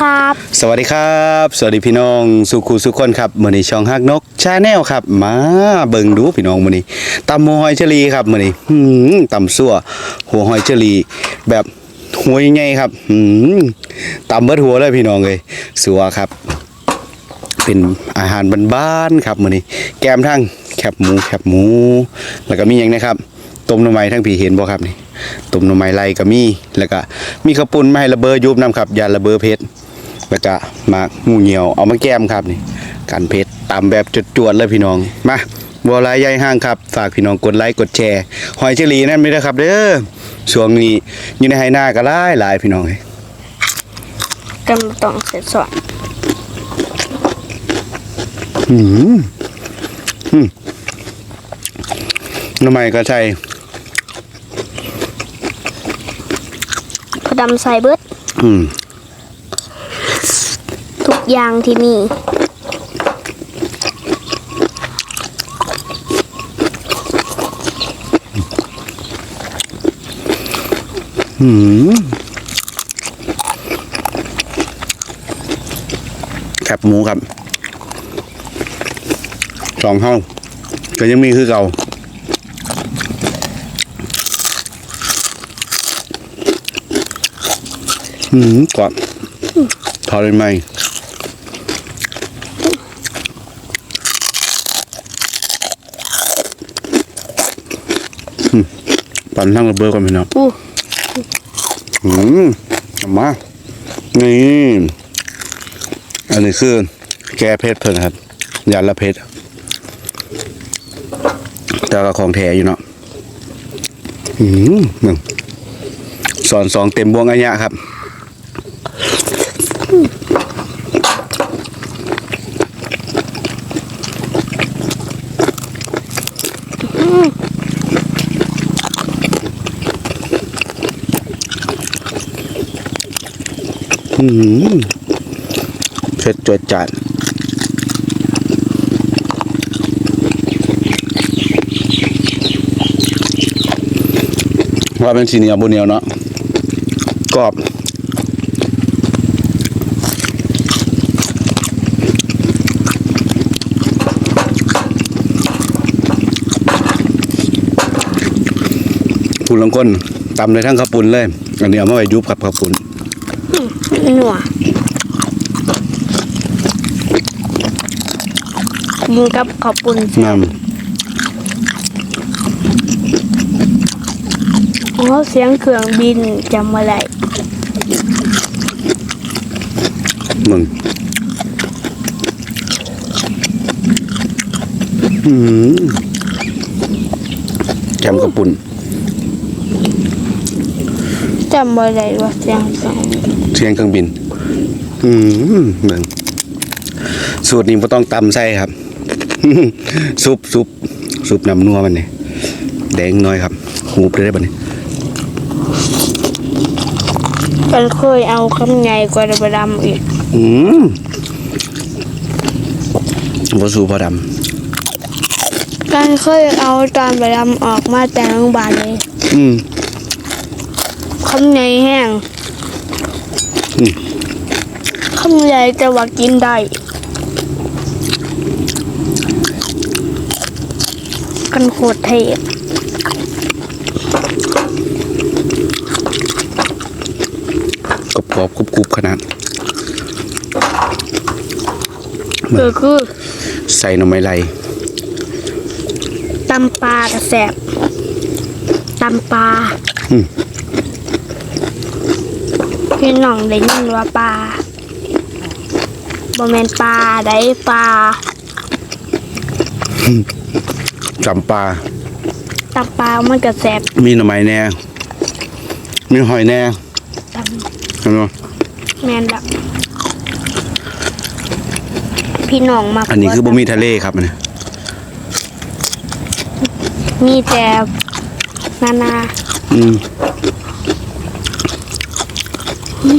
ครับ สวัสดีครับ สวัสดีพี่น้องสุขูสุขคนครับมือนี้ช่องฮักนกชาแนลครับ มาเบิ่งดูพี่น้องมือนี้ตำหัวหอยเชอรีครับมือนี้หืมตำซั่วหัวหอยเชอรีแบบหัวใหญ่ครับหืมตำเบิดหัวเลยพี่น้องเลยสัวครับ เป็นอาหารบ้านๆครับมือนี้ แกมทั้งแคบหมูแคบหมู แล้วก็มีหยังนะครับต้มหน่อไม้ทั้งพี่เห็นบ่ครับนี่ต้มหน่อไม้ไล่ก็มีแล้วก็มีข้าวปุ้นไม้ระเบอยุบน้ำครับยาระเบอเพชร แล้วก็หมากหมูเหี่ยวเอามาแก้มครับนี่กันเพชรตำแบบจวดๆเลยพี่น้องมาบัวลายใหญ่ห้างครับฝากพี่น้องกดไลค์กดแชร์ หอยเชลีนั่นไม่ได้ครับเด้อช่วงนี้อยู่ในไฮนาก็หลายหลายพี่น้องเอ้ยกำต้องเสร็จสอนอืมอืมหน้ำไม้ก็ใช่พอดำใส่เบิดอืมทุก อย่างที่มีอืมแคบหมูครับสองห้องก็ยังมีคือเก่าอืมกรอบทอดได้ไหม ปั่นทั้งระเบิดกันพี่น้องอู้อืมเอามานี่อันนี้คือแก้เพชรเพิ่นครับยานละเพชรแต่ก็ของแท้อยู่เนาะอืมหนึ่งสอนสองเต็มบวงอัญญะครับ เผ็ดจวดจัดว่าเป็นสีเหนียวบนเหนียวเนาะกรอบปุ่นลังก้นตำเลยทั้งข้าวปุ้นเลย อันนี้เอามาไว้ยุบกับข้าวปุ้น หนัวกินกับขอบปุ่นน้อ๋อเสียงเครื่องบินจำมาได้ำมึงอืมแกมกระปุ่นจำมาได้ว่าเสียงเครื่องบินเชียงเครื่องบิน อืมมึงสูตรนี้ไม่ต้องตำใส่ครับ ซุปซุปซุปน้ำนัวมันเนี่ยแดงน้อยครับหูบเลยได้ปะเนี่ยกันเคยเอาคำใหญ่กว่าระบดำอีก อืมวัสูพอดกันเคยเอาตอนระดำออกมาแต่โรงพยาบาลเลยำอืม คำใหญ่แห้งอืมคำใหญ่แต่ว่ากินได้กันโคตรเทพกรอบกรอบกรุบกรุบขนาดก็คือ ใส่หน่อไม้ไหลตำปลากระแสบตำปลา อืม พี่น้องได้ยินว่าปลาบ่แม่นปลาได้ปลาจำปลาตำปลามันกระแสบมีหน่อไม้แน่มีหอยแน่ตเห็นไหมำแม่นแบบพี่น้องมาอันนี้คือบ่มีทะเลครับอันนี้มีแต่นานาอืม อื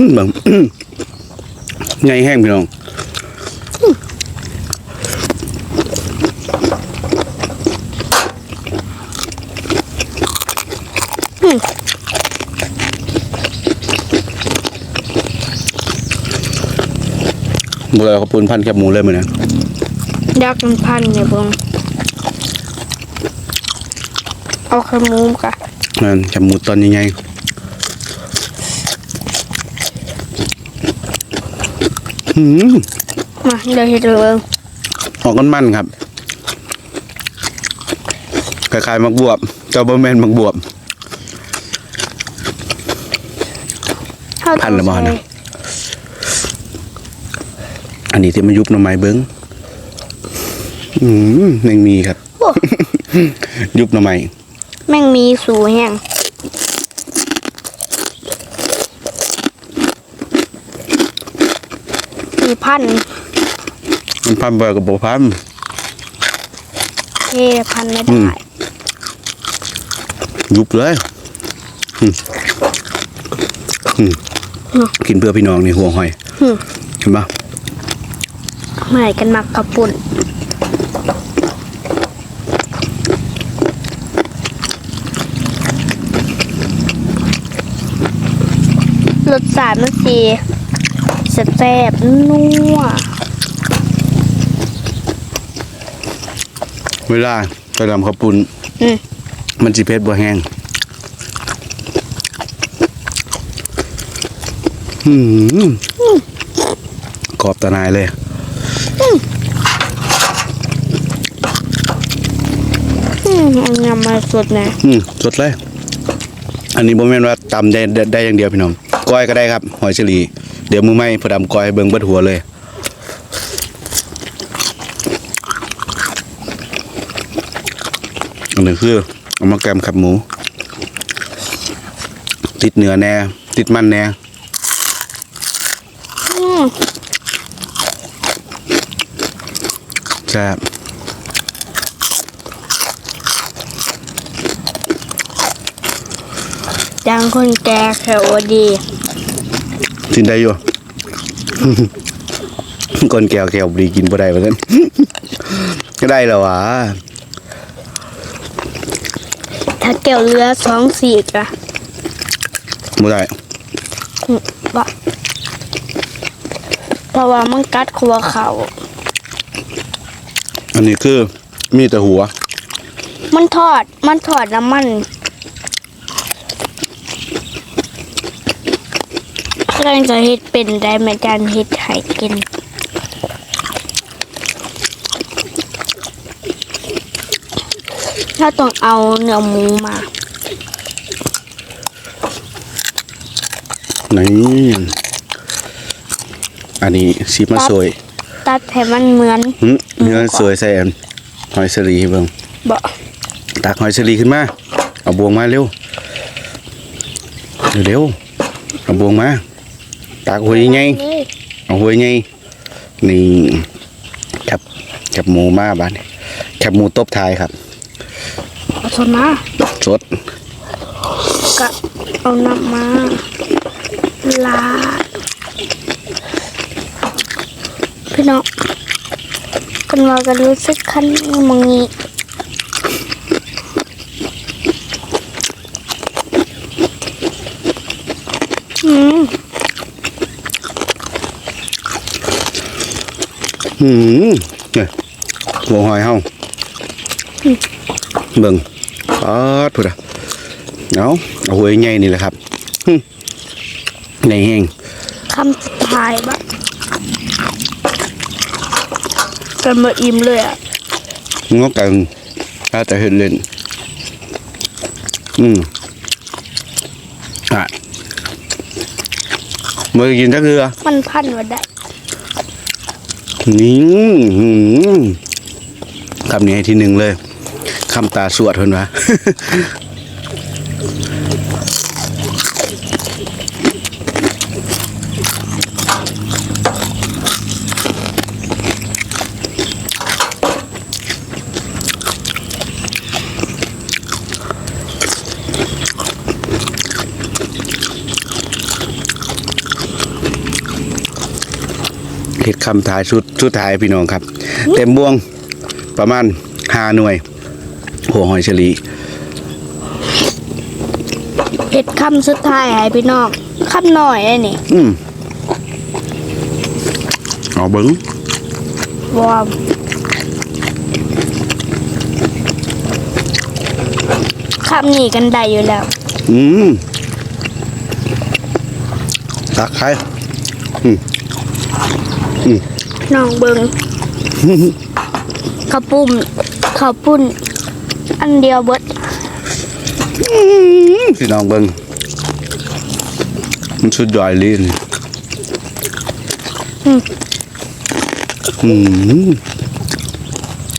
มแบบไงแห้งพี่น้องอบ่เลยข้าวปุ้นพันแคบหมูเลยมื้อนี้ดักมันพันเนี่ยเบิ่งเอาขมูมกะนั่นแคบหมูตอนใหญ่ๆ มมาเดี๋ยวเฮ็ดเลยเบิ่งออกมันๆครับคล้ายๆมักบวบ เจ้าบ่แม่นมักบวบเฮาต้องพันละบ่นะใส่อันนี้ที่มันยุบหน่อไม้เบิ้งอืมยังมีครับโอ้ยุบหน่อไม้แม่งมีสูแห้ง พันมันพันเบอร์กับโบพันเทพันไม่อืได้มยุบเลยอืมอืมกินเพื่อพี่น้องในหัวหอยอืมเห็นปะเหมือนกันมักกระปุ่นรสชาติมันสี แซ่บๆนัวเวลาไปทำข้าวปุ้นอืมมันจีเพชรบัวแห้งอืมกรอบตะนายเลยอืมเอายำมาสดนะอืมสดเลย อันนี้บ่แม่นว่าตำได้ได้ได้อย่างเดียวพี่น้อง ก้อยก็ได้ครับ หอยเฉลี เดี๋ยวมือไม่พอดำก้อยเบิ่งเบิดหัวเลยอันนี้คือเอามาแกมขับหมู ติดเนื้อแน่ ติดมันแน่แซ่บดังคนแก่แขวดี กินได้อยู่ก้นแก้วแก้วบรีกินบ่ได้เหมือนกันก็ได้แล้ววะถ้าแก้วเรือสองสีกอะบ่ได้อืมบะเพราะว่ามันกัดขัวเขา อันนี้คือมีแต่หัว มันทอดมันทอดน้ำมัน เครื่องจะเฮ็ดเป็นได้แม่จานเฮ็ดให้กินถ้าต้องเอาเนื้อหมูมานี่อันนี้ซีมาสวย ตัดให้มันเหมือนหึเนื้อสวยใส่อันหอยสลีให้เบิ่งบ่ตักหอยสลีขึ้นมา เอาบวงมาเร็ว เร็วๆเอาบวงมา ตักหัวใหญ่ๆเอาหัวใหญ่นี่ครับแคบหมูมาบ้านนี้แคบหมูตบท้ายครับเอาสดมาสดก็เอาน้ำมาลาดพี่น้องกันมากันรู้สึกคันมังงี้อืม อืมเนี่ยหัวหอยเฮาเบิ่งปาดพุ่นอะเอาเอาหัวใหญ่นี่แหละครับหึใหญ่แห้งคำสุดท้ายบะกันมาอิ่มเลยอะงอกกันถ้าแต่เห็นเล่นอืมอะมื่อกินจักเรือมันพันว่าได้ นี่คำนี้ให้ที่หนึ่งเลยคำตาสวดเพิ่นวะ เห็ดคำถ่ายชุดชุดถ่ายพี่น้องครับ เต็มบ่วงประมาณห้าหน่วยหัวหอยเฉลีเผ็ดคำสุดท้ายให้พี่น้องคำหน่อยไอ้นี่อืมเอาเบิ้งวอร์มคำนี้กันได้อยู่แล้ว อืมตักใคร น้องเบิงข้าวปุ้มข้าวปุ้น อันเดียวเบิดพี่น้องเบิ้งมันสุดยอดเลยนี่อืม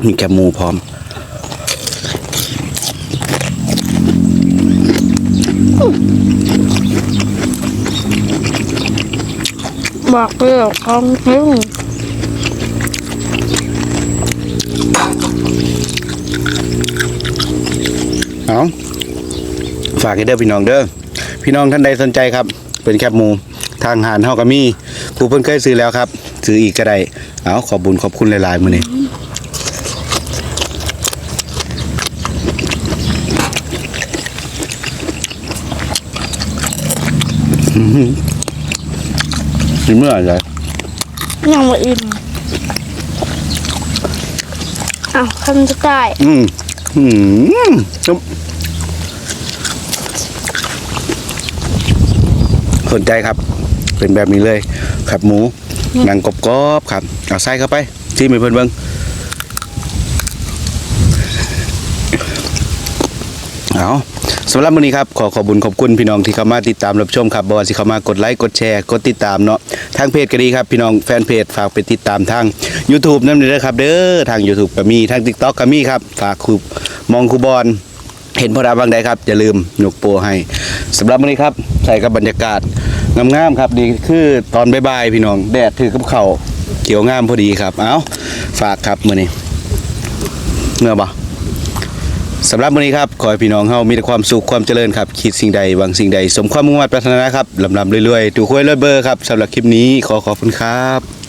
มีแกบหมูพร้อม บอกเลยของถึงเอาฝากให้เด้อพี่น้องเด้อพี่น้องท่านใดสนใจครับ เป็นแคบหมูทางหารเฮาก็มีผู้เพิ่นเคยซื้อแล้วครับ ซื้ออีกก็ได้เอาขอบบุญขอบคุณหลายๆมื้อนี้อือ หือนี่เมื่อไหร่ยังไม่อิ่มอ้าวคำสุดท้ายอืมอืมจุ๊บสนใจครับ เป็นแบบนี้เลยครับหมูหนังกรอบๆครับ เอาใส่เข้าไปจิ้มให้เพิ่นเบิ่งเอา สำหรับมื้อนี้ครับขอขอบคุญขอบคุณพี่น้องที่เข้ามาติดตามรับชมครับบ่ว่าสิเข้ามากดไลค์กดแชร์กดติดตามเนาะทางเพจก็ดีครับพี่น้องแฟนเพจฝากไปติดตามทาง YouTube นำเด้อครับ เด้อทาง YouTube ก็มีทาง TikTok ก็มีครับฝากคูมองคูบอลเห็นพอดาบางใดครับอย่าลืมยกโปรให้สำหรับมื้อนี้ครับใส่กับบรรยากาศงามๆครับนี่คือตอนบ่ายๆพี่น้องแดดถือกับเขาเขียวงามพอดีครับ เอาฝากครับมื้อนี้เมื่อบ่ สำหรับวันนี้ครับขอให้พี่น้องเฮามีแต่ความสุขความเจริญครับ คิดสิ่งใดหวังสิ่งใด สมความมุ่งมั่นปรารถนาครับลำลำเรื่อยๆถูกหวยรวยเบอร์ครับสำหรับคลิปนี้ขอขอบคุณครับ